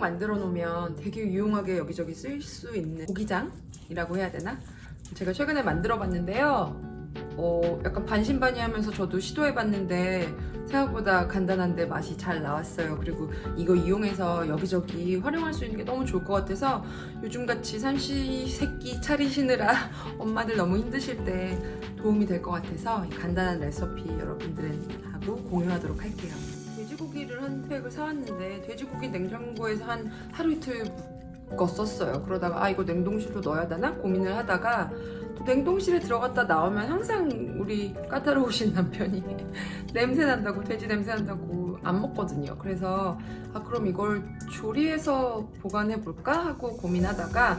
만들어 놓으면 되게 유용하게 여기저기 쓸 수 있는 고기장이라고 해야 되나? 제가 최근에 만들어 봤는데요. 어, 약간 반신반의하면서 저도 시도해 봤는데 생각보다 간단한데 맛이 잘 나왔어요. 그리고 이거 이용해서 여기저기 활용할 수 있는 게 너무 좋을 것 같아서 요즘같이 삼시 세끼 차리시느라 엄마들 너무 힘드실 때 도움이 될 것 같아서 이 간단한 레시피 여러분들하고 공유하도록 할게요. 돼지고기를 한 팩을 사왔는데 돼지고기 냉장고에서 한 하루 이틀 묵었었어요. 그러다가 아 이거 냉동실로 넣어야 되나 고민을 하다가 또 냉동실에 들어갔다 나오면 항상 우리 까다로우신 남편이 냄새 난다고 돼지 냄새 난다고 안 먹거든요. 그래서 아 그럼 이걸 조리해서 보관해 볼까 하고 고민하다가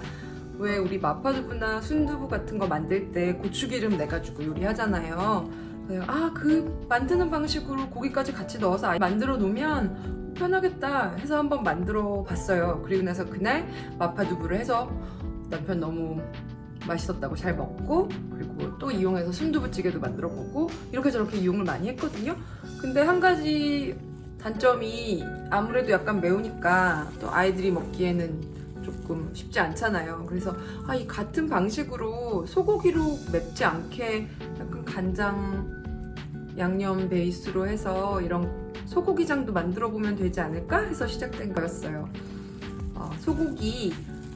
왜 우리 마파두부나 순두부 같은 거 만들 때 고추기름 내 가지고 요리하잖아요. 아 그 만드는 방식으로 고기까지 같이 넣어서 만들어 놓으면 편하겠다 해서 한번 만들어 봤어요. 그리고 나서 그날 마파두부를 해서 남편 너무 맛있었다고 잘 먹고 그리고 또 이용해서 순두부찌개도 만들어 보고 이렇게 저렇게 이용을 많이 했거든요. 근데 한 가지 단점이 아무래도 약간 매우니까 또 아이들이 먹기에는 조금 쉽지 않잖아요. 그래서 아, 이 같은 방식으로 소고기로 맵지 않게 약간 간장 양념 베이스로 해서 이런 소고기장도 만들어 보면 되지 않을까 해서 시작된 거였어요. 어, 소고기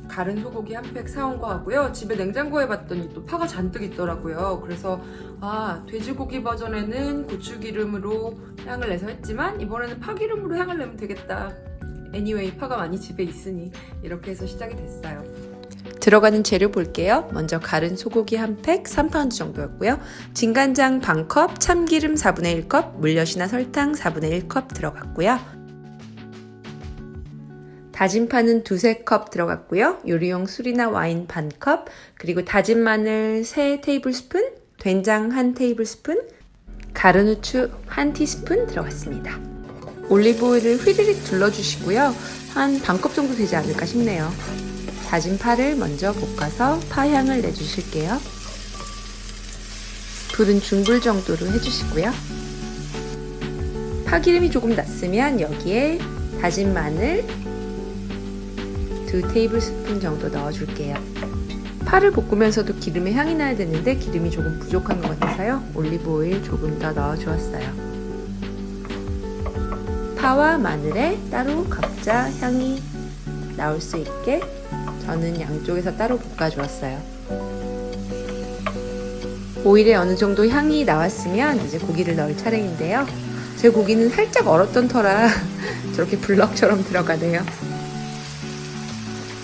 가른 소고기 한 팩 사온 거 하고요. 집에 냉장고에 봤더니 또 파가 잔뜩 있더라고요. 그래서 아 돼지고기 버전에는 고추기름으로 향을 내서 했지만 이번에는 파기름으로 향을 내면 되겠다. 애니웨이 파가 많이 집에 있으니 이렇게 해서 시작이 됐어요. 들어가는 재료 볼게요. 먼저 가른 소고기 한 팩 3파운드 정도였고요. 진간장 반컵, 참기름 4분의 1컵, 물엿이나 설탕 4분의 1컵 들어갔고요. 다진 파는 두세 컵 들어갔고요. 요리용 술이나 와인 반 컵, 그리고 다진 마늘 3 테이블스푼, 된장 1 테이블스푼, 가른 후추 1 티스푼 들어갔습니다. 올리브 오일을 휘리릭 둘러주시고요. 한 반 컵 정도 되지 않을까 싶네요. 다진 파를 먼저 볶아서 파향을 내주실게요. 불은 중불 정도로 해주시고요. 파기름이 조금 났으면 여기에 다진 마늘 두 테이블 스푼 정도 넣어줄게요. 파를 볶으면서도 기름의 향이 나야 되는데 기름이 조금 부족한 것 같아서요. 올리브 오일 조금 더 넣어주었어요. 파와 마늘에 따로 각자 향이 나올 수 있게 저는 양쪽에서 따로 볶아주었어요. 오일에 어느 정도 향이 나왔으면 이제 고기를 넣을 차례인데요. 제 고기는 살짝 얼었던 터라 저렇게 블럭처럼 들어가네요.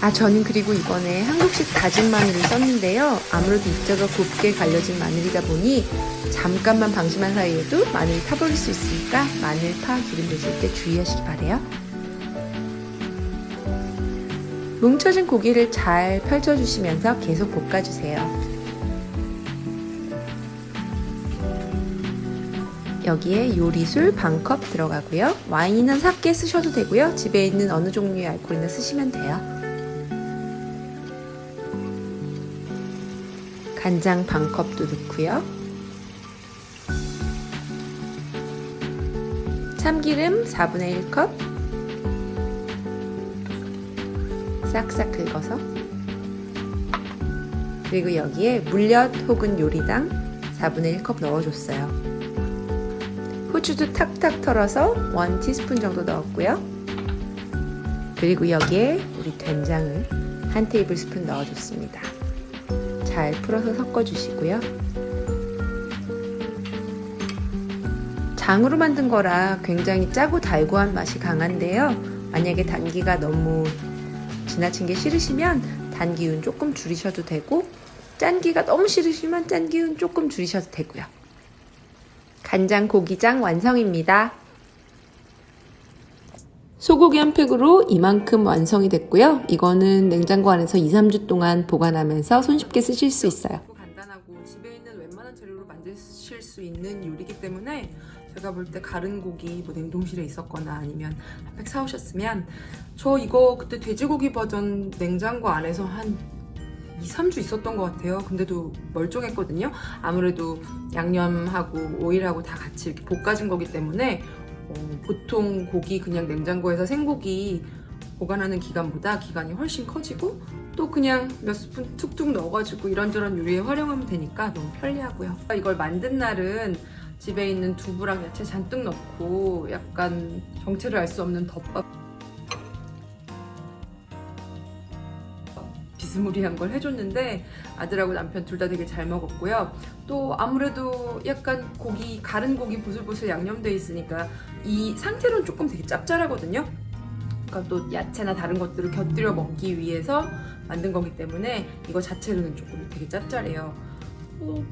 아, 저는 그리고 이번에 한국식 다진 마늘을 썼는데요. 아무래도 입자가 곱게 갈려진 마늘이다 보니 잠깐만 방심한 사이에도 마늘이 타버릴 수 있으니까 마늘, 파, 기름 넣으실 때 주의하시기 바래요. 뭉쳐진 고기를 잘 펼쳐주시면서 계속 볶아주세요. 여기에 요리술 반컵 들어가고요. 와인이나 삭게 쓰셔도 되고요. 집에 있는 어느 종류의 알코올이나 쓰시면 돼요. 간장 반컵도 넣고요. 참기름 4분의 1컵 싹싹 긁어서 그리고 여기에 물엿 혹은 요리당 4분의 1컵 넣어줬어요. 후추도 탁탁 털어서 1 티스푼 정도 넣었고요. 그리고 여기에 우리 된장을 한 테이블 스푼 넣어줬습니다. 잘 풀어서 섞어주시고요. 장으로 만든 거라 굉장히 짜고 달고한 맛이 강한데요. 만약에 단기가 너무 지나친 게 싫으시면 단 기운 조금 줄이셔도 되고 짠기가 너무 싫으시면 짠 기운 조금 줄이셔도 되고요. 간장 고기장 완성입니다. 소고기 한 팩으로 이만큼 완성이 됐고요. 이거는 냉장고 안에서 2, 3주 동안 보관하면서 손쉽게 쓰실 수 있어요. 간단하고 집에 있는 웬만한 재료로 만드실 수 있는 요리이기 때문에 제가 볼 때 가른 고기 뭐 냉동실에 있었거나 아니면 한 팩 사오셨으면 저 이거 그때 돼지고기 버전 냉장고 안에서 한 2, 3주 있었던 것 같아요. 근데도 멀쩡했거든요. 아무래도 양념하고 오일하고 다 같이 이렇게 볶아진 거기 때문에 어, 보통 고기 그냥 냉장고에서 생고기 보관하는 기간보다 기간이 훨씬 커지고 또 그냥 몇 스푼 툭툭 넣어가지고 이런저런 요리에 활용하면 되니까 너무 편리하고요. 이걸 만든 날은 집에 있는 두부랑 야채 잔뜩 넣고 약간 정체를 알 수 없는 덮밥 비스무리한 걸 해줬는데 아들하고 남편 둘 다 되게 잘 먹었고요. 또 아무래도 약간 고기 가른 고기 보슬보슬 양념돼 있으니까 이 상태로는 조금 되게 짭짤하거든요. 그러니까 또 야채나 다른 것들을 곁들여 먹기 위해서 만든 거기 때문에 이거 자체로는 조금 되게 짭짤해요. 어,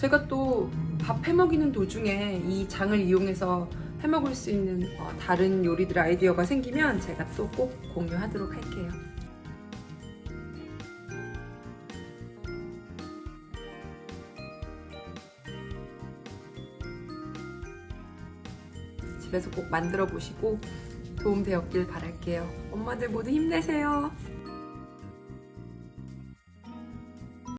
제가 또 밥 해먹이는 도중에 이 장을 이용해서 해먹을 수 있는 어, 다른 요리들 아이디어가 생기면 제가 또 꼭 공유하도록 할게요. 집에서 꼭 만들어 보시고 도움 되었길 바랄게요. 엄마들 모두 힘내세요.